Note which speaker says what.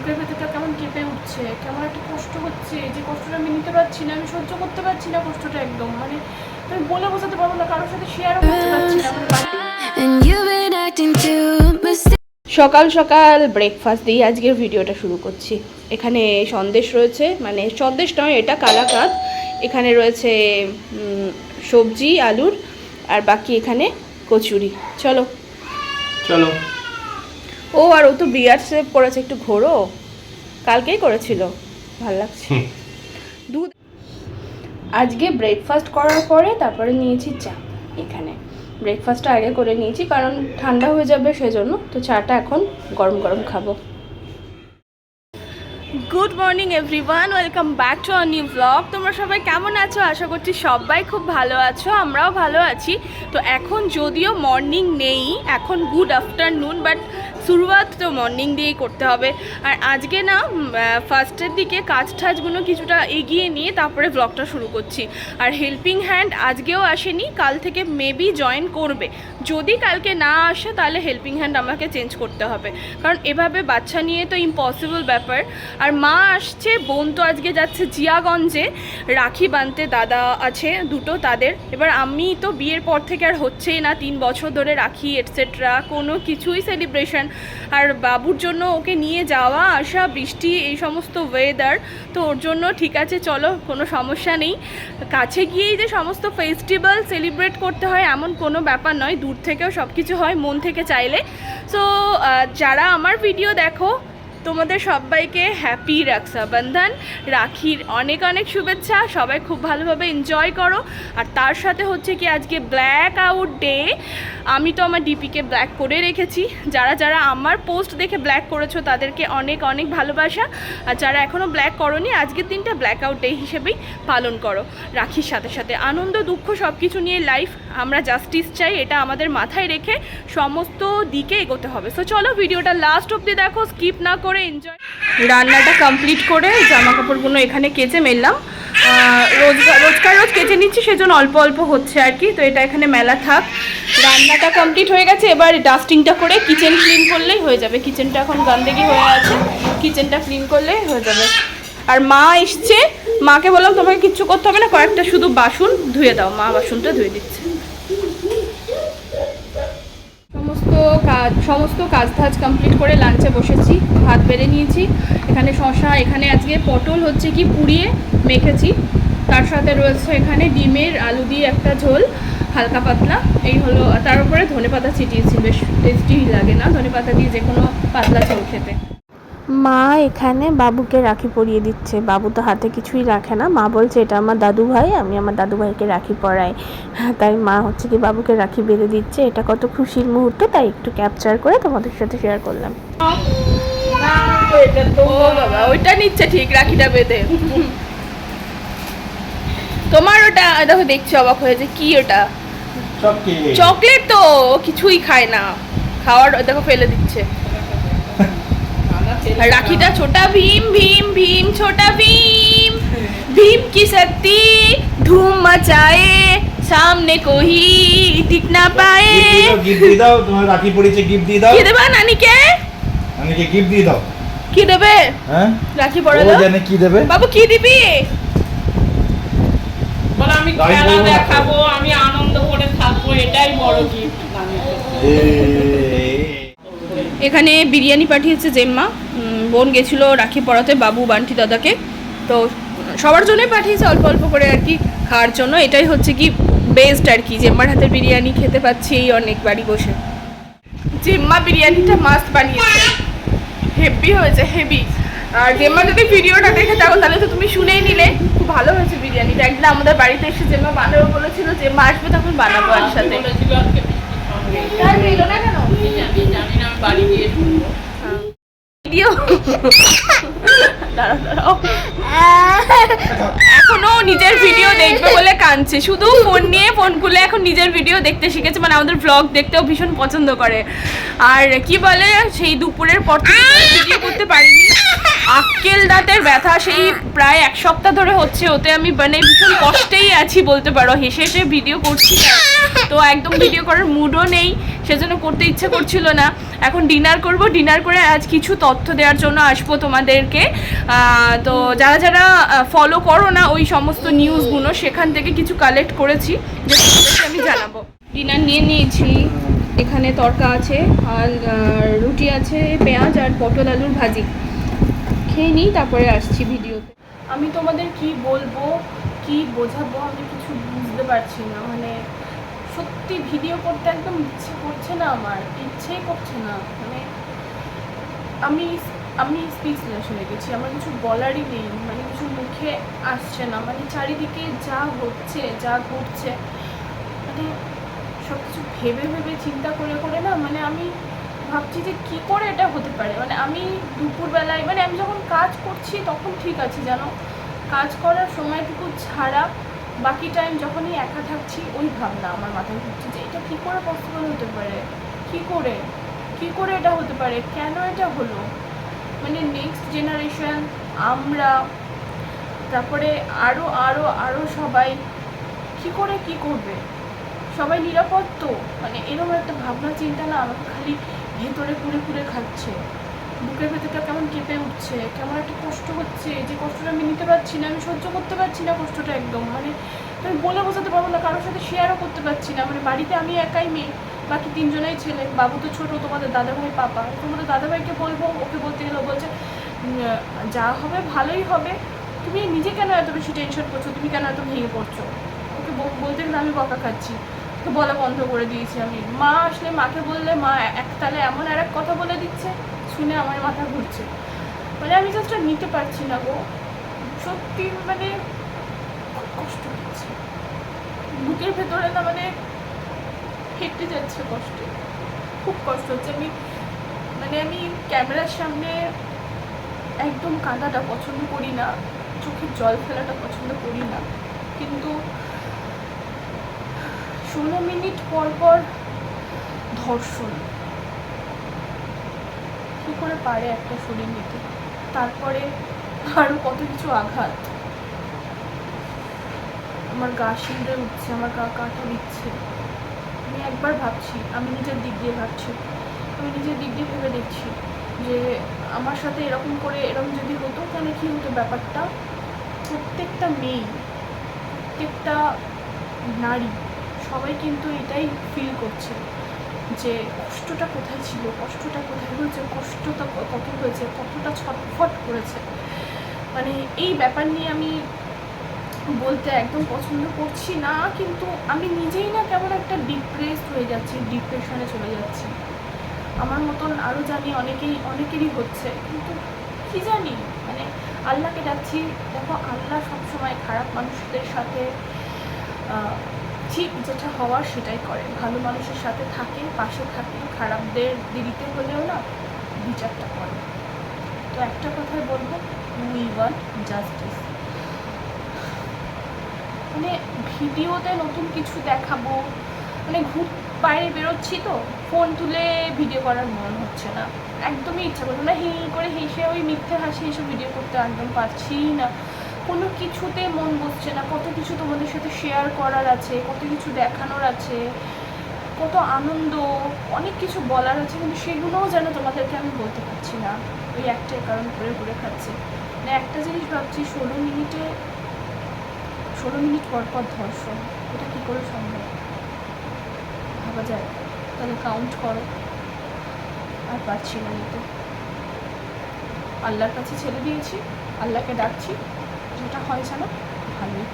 Speaker 1: বুকের ভেতরটা কেমন কেঁপে উঠছে কেমন একটা কষ্ট হচ্ছে যে কষ্টটা আমি নিতে পারছি না আমি সহ্য করতে পারছি না কষ্টটা একদম। মানে আমি বলে বোঝাতে পারব না কারোর সাথে শেয়ারও করতে পারছি না.
Speaker 2: সকাল সকাল ব্রেকফাস্ট দিয়ে আজকের ভিডিওটা শুরু করছি। এখানে সন্দেশ রয়েছে মানে সন্দেশ নয় এটা কালাকাঁদ। এখানে রয়েছে সবজি আলুর আর বাকি এখানে কচুরি। চলো।
Speaker 3: চলো।
Speaker 2: ও আর ও তো বিয়ার সেভ করেছে একটু ঘোরো। কালকেই করেছিল। ভালো লাগছে। দুধ আজকে ব্রেকফাস্ট করার পরে তারপরে নিয়েছি চা এখানে। ব্রেকফাস্টটা আগে করে নিয়েছি কারণ ঠান্ডা হয়ে যাবে সেজন্য। তো চাটা এখন গরম গরম খাব। Good morning everyone welcome back to our new blog তোমরা সবাই কেমন আছো? আশা করছি সবাই খুব ভালো আছো, আমরাও ভালো আছি। তো এখন যদিও মর্নিং নেই, এখন গুড আফটারনুন বাট শুরুয়াত তো মর্নিং দিয়েই করতে হবে। আর আজকে না ফার্স্টের দিকে কাজ টাজগুলো কিছুটা এগিয়ে নিয়ে তারপরে ব্লগটা শুরু করছি। আর হেল্পিং হ্যান্ড আজকেও আসেনি, কাল থেকে মেবি জয়েন করবে। যদি কালকে না আসে, তাহলে হেল্পিং হ্যান্ড আমাকে চেঞ্জ করতে হবে। কারণ এভাবে বাচ্চা নিয়ে তো ইম্পসিবল ব্যাপার। আর মা আসছে, বোন তো আজকে যাচ্ছে জিয়াগঞ্জে। রাখি বানতে দাদা আছে, দুটো তাদের। এবার আমি তো বিয়ের পর থেকে আর হচ্ছেই না, তিন বছর ধরে রাখি এটসেট্রা কোনো কিছুই সেলিব্রেশন আর বাবুর জন্য ওকে নিয়ে যাওয়া, আসা, বৃষ্টি, এই সমস্ত ওয়েদার তো ওর জন্য ঠিক আছে, চলো, কোনো সমস্যা নেই। কাছে গিয়েই যে সমস্ত ফেস্টিভ্যাল সেলিব্রেট করতে হয়, এমন কোনো ব্যাপার নয়। দূর থেকেও সব কিছু হয়, মন থেকে চাইলে। সো যারা আমার ভিডিও দেখো তোমাদের সবাইকে হ্যাপি রক্ষাবন্ধন। রাখির অনেক অনেক শুভেচ্ছা। সবাই খুব ভালোভাবে এনজয় করো। আর তার সাথে হচ্ছে কি আজকে ব্ল্যাক আউট ডে আমি তো আমার ডিপিকে ব্ল্যাক করে রেখেছি। যারা যারা আমার পোস্ট দেখে ব্ল্যাক করেছ, তাদেরকে অনেক অনেক ভালোবাসা। আর যারা এখনও ব্ল্যাক করনি, আজকের দিনটা ব্ল্যাক আউট ডে হিসেবেই পালন করো। রাখির সাথে সাথে আনন্দ, দুঃখ সব কিছু নিয়ে লাইফ আমরা জাস্টিস চাই, এটা আমাদের মাথায় রেখে সমস্ত দিকে এগোতে হবে। সো চলো ভিডিওটা লাস্ট অবধি দেখো স্কিপ না করে এনজয় রান্নাটা কমপ্লিট করে জামা কাপড়গুলো এখানে কেচে মেললাম। আহ, রোজ রোজকার রোজ কেচে নিচ্ছি সেজন্য অল্প অল্প হচ্ছে আর কি। তো এটা এখানে মেলা থাক। রান্নাটা কমপ্লিট হয়ে গেছে। এবার ডাস্টিংটা করে কিচেন ক্লিন করলেই হয়ে যাবে। কিচেনটা এখন গন্দেগি হয়ে আছে। কিচেনটা ক্লিন করলেই হয়ে যাবে। আর মা এসছে। মাকে বললাম তোমাকে কিচ্ছু করতে হবে না। কয়েকটা শুধু বাসন ধুয়ে দাও। মা বাসনটা ধুয়ে দিচ্ছে সমস্ত কাজ, সমস্ত কাজ ধাজ কমপ্লিট করে লাঞ্চে বসেছি, ভাত বেড়ে নিয়েছি। এখানে শশা এখানে আজকে পটল হচ্ছে কি পুড়িয়ে মেখেছি। তার সাথে রয়েছে এখানে ডিমের আলু দিয়ে একটা ঝোল, হালকা পাতলা। এই হলো, তার উপরে ধনে পাতা ছিটিয়েছি, বেশ টেস্টি লাগে না ধনে পাতা দিয়ে যে কোনো পাতলা ঝোল খেতে। মা এখানে বাবুকে রাখি পরিয়ে দিচ্ছে। বাবু তো হাতে কিছুই রাখে না। মা বলছে এটা আমার দাদু ভাই আমি আমার দাদু ভাইকে রাখি পরাই। তাই মা হচ্ছে কি বাবুকে রাখি বেঁধে দিচ্ছে। এটা কত খুশির মুহূর্ত তাই একটু ক্যাপচার করে তোমাদের সাথে শেয়ার করলাম। ওইটা নিচ্ছে ঠিক রাখিটা বেঁধে। তোমার ওটা দেখো দেখছি অবাক হয়েছে কি ওটা?
Speaker 3: চকলেট।
Speaker 2: চকলেট তো কিছুই খায় না। খাওয়ার দেখো ফেলে দিচ্ছে। আর রাখিটা ছোটা ভীম ভীম ভীম ছোটা ভীম भीम की शक्ति धूम मचाए सामने कोई टिक ना पाए
Speaker 3: গিফট দিয়ে দাও তোমার রাখি পড়েছে গিফট দিয়ে দাও
Speaker 2: কি দেবা নানিকে
Speaker 3: আমাকে গিফট দিয়ে দাও
Speaker 2: কি দেবে
Speaker 3: হ্যাঁ
Speaker 2: রাখি পরে
Speaker 3: ও
Speaker 2: দাও
Speaker 3: জানে কি দেবে
Speaker 2: বাবু কি দিবি
Speaker 1: বলে আমি
Speaker 3: গাড়ি
Speaker 1: খেলা
Speaker 3: করবো না তো।
Speaker 1: দেখাবো আমি আনন্দ করে থাকবো এটাই বড় গিফট
Speaker 3: এ,
Speaker 2: এখানে বিরিয়ানি পাঠিয়েছে জেম্মা। বোন গেছিল রাখি পড়াতে বাবু বান্টি দাদাকে। তো সবার জন্যই পাঠিয়েছে অল্প অল্প করে আর কি খাওয়ার জন্য। এটাই হচ্ছে কি বেস্ট আর কি। জেম্মার হাতের বিরিয়ানি খেতে পাচ্ছি এই অনেক বাড়ি বসে। জেম্মা বিরিয়ানিটা মাস্ট বানিয়েছে। হেভি হয়েছে হেভি আর জেম্মা যদি ভিডিওটা দেখে থাকো তাহলে তো তুমি শুনেই নিলে। খুব ভালো হয়েছে বিরিয়ানিটা। একদিন আমাদের বাড়িতে এসে জেম্মা বানাবো বলেছিল জেম্মা আসবে তখন বানাবো একসাথে। আর না কেন?
Speaker 1: বাড়ি গিয়ে
Speaker 2: দাঁড়াও এখনও নিজের ভিডিও দেখবে বলে কাঁদছে। শুধু ফোন নিয়ে ফোন খুলে এখন নিজের ভিডিও দেখতে শিখেছে। মানে আমাদের ব্লগ দেখতেও ভীষণ পছন্দ করে। আর কি বলে, সেই দুপুরের পর ভিডিও করতে পারিনি। আক্কেল দাঁতের ব্যথা, সেই প্রায় এক সপ্তাহ ধরে হচ্ছে ওতে। আমি মানে ভীষণ কষ্টেই আছি বলতে পারো। হেসে হেসে ভিডিও করছি। তো একদম ভিডিও করার মুডও নেই।
Speaker 4: সেজন্য করতে ইচ্ছে করছিল না। এখন ডিনার করব ডিনার করে আজ কিছু তথ্য দেওয়ার জন্য আসব তোমাদেরকে। তো যারা যারা ফলো করো না ওই সমস্ত নিউজগুলো সেখান থেকে কিছু কালেক্ট করেছি আমি জানাব। ডিনার নিয়ে নিয়েছি, এখানে তরকা আছে, আর রুটি আছে, পেঁয়াজ আর পটল আলুর ভাজি। খেয়ে নিই, তারপরে আসছি ভিডিওতে।
Speaker 2: আমি তোমাদের কি বলব, কি বোঝাবো আমি কিছু বুঝতে পারছি না। মানে সত্যি ভিডিও করতে একদম ইচ্ছে না আমার, ইচ্ছেই করছে না। মানে আমি আমি স্পিচলেস হয়ে গেছি, আমার কিছু বলারই নেই মানে কিছু মুখে আসছে না মানে চারিদিকে যা হচ্ছে, যা ঘটছে মানে সব কিছু ভেবে ভেবে, চিন্তা করে করে না মানে আমি ভাবছি যে কি করে এটা হতে পারে। মানে আমি দুপুরবেলায় মানে আমি যখন কাজ করছি তখন ঠিক আছে, জানো? কাজ করার সময়টুকু ছাড়া বাকি টাইম যখনই একা থাকছি, ওই ভাবনা আমার মাথায় ঘুরছে যে এটা কী করে পসিবল হতে পারে? কি করে? কি করে এটা হতে পারে? কেন এটা হলো? মানে নেক্সট জেনারেশন আমরা, তারপরে আরও আরও আরও সবাই কি করে, কি করবে? সবাই নিরাপদ তো? মানে এরকম একটা ভাবনা, চিন্তা না আমাকে খালি ভেতরে পুরে পুরে খাচ্ছে। বুকের ভেতরটা কেমন কেঁপে উঠছে, কেমন একটা কষ্ট হচ্ছে, যে কষ্টটা আমি নিতে পারছি না, আমি সহ্য করতে পারছি না কষ্টটা একদম। মানে আমি বলে বোঝাতে পারব না, কারোর সাথে শেয়ারও করতে পারছি না। মানে বাড়িতে আমি একাই মেয়ে, বাকি তিনজনেই ছেলে, বাবু তো ছোটো, তোমাদের দাদাভাই পাপা। তোমাদের দাদাভাইকে বলব, ওকে বলতে গেলে বলছে যা হবে ভালোই হবে। তুমি নিজে কেন এত বেশি টেনশন করছ? তুমি কেন এত ভেঙে পড়ছো? ওকে বল- বলতে গেলে আমি বকা খাচ্ছি। ওকে বলা বন্ধ করে দিয়েছি আমি। মা আসলে মাকে বললে মা এক তালে এমন আর এক কথা বলে দিচ্ছে শুনে আমার মাথা ঘুরছে। মানে আমি জাস্ট নিতে পারছি না গো। সত্যি মানে কষ্ট হচ্ছে। বুকের ভেতরে না মানে হেঁটে যাচ্ছে কষ্টে। খুব কষ্ট হচ্ছে। আমি মানে আমি ক্যামেরার সামনে একদম কাঁদাটা পছন্দ করি না। চোখের জল ফেলাটা পছন্দ করি না। কিন্তু ষোলো মিনিট পর পর ধর্ষণ। কী করে পারে একটা শরীর নিতে তারপরে আরও কত কিছু আঘাত? আমার গা শিংড়ে উঠছে, আমার গা কাঁটা দিচ্ছে। আমি একবার ভাবছি, আমি নিজের দিক দিয়ে ভাবছি। আমি নিজের দিক দিয়ে ভেবে দেখছি যে আমার সাথে এরকম করে এরকম যদি হতো, তাহলে কী হতো ব্যাপারটা? প্রত্যেকটা মেয়ে, প্রত্যেকটা নারী সবাই কিন্তু এটাই ফিল করছে। যে কষ্টটা কোথায় ছিল, কষ্টটা কোথায় হয়েছে, কষ্টটা কত হয়েছে, কতটা ছটফট করেছে। মানে এই ব্যাপার নিয়ে আমি বলতে একদম পছন্দ করছি না, কিন্তু আমি নিজেই না কেমন একটা ডিপ্রেসড হয়ে যাচ্ছি ডিপ্রেশনে চলে যাচ্ছি। আমার মতন আরও জানি অনেকেই, অনেকেরই হচ্ছে, কিন্তু কি জানি? মানে আল্লাহকে ডাকছি, দেখো আল্লাহ সবসময় খারাপ মানুষদের সাথে ঠিক যেটা হওয়ার সেটাই করে ভালো মানুষের সাথে থাকে পাশে থাকে খারাপদের দেরিতে হলেও না বিচারটা করে তো একটা কথাই বলব উই ওয়ান্ট জাস্টিস মানে ভিডিওতে নতুন কিছু দেখাবো মানে ঘুর বাইরে বেরোচ্ছি তো ফোন তুলে ভিডিও করার মন হচ্ছে না। একদমই ইচ্ছা করছে না হি করে হেসে ওই মিথ্যে হাসি এসে ভিডিও করতে একদম পারছি না। কোনো কিছুতে মন বসছে না, কত কিছু তোমাদের সাথে শেয়ার করার আছে, কত কিছু দেখানোর আছে, কত আনন্দ, অনেক কিছু বলার আছে, কিন্তু সেগুলোও যেন তোমাদেরকে আমি বলতে পারছি না। ওই একটাই কারণ ঘুরে ঘুরে খাচ্ছে। মানে একটা জিনিস ভাবছি, ষোলো মিনিটে, ষোলো মিনিট পর পর ধর্ষণ, এটা কী করে সম্ভব? ভাবা যায়? তাহলে কাউন্ট করো। আর পারছি না নিতে। আল্লাহর কাছে ছেড়ে দিয়েছি, আল্লাহকে ডাকছি। যেটা হয় যেন ভালোই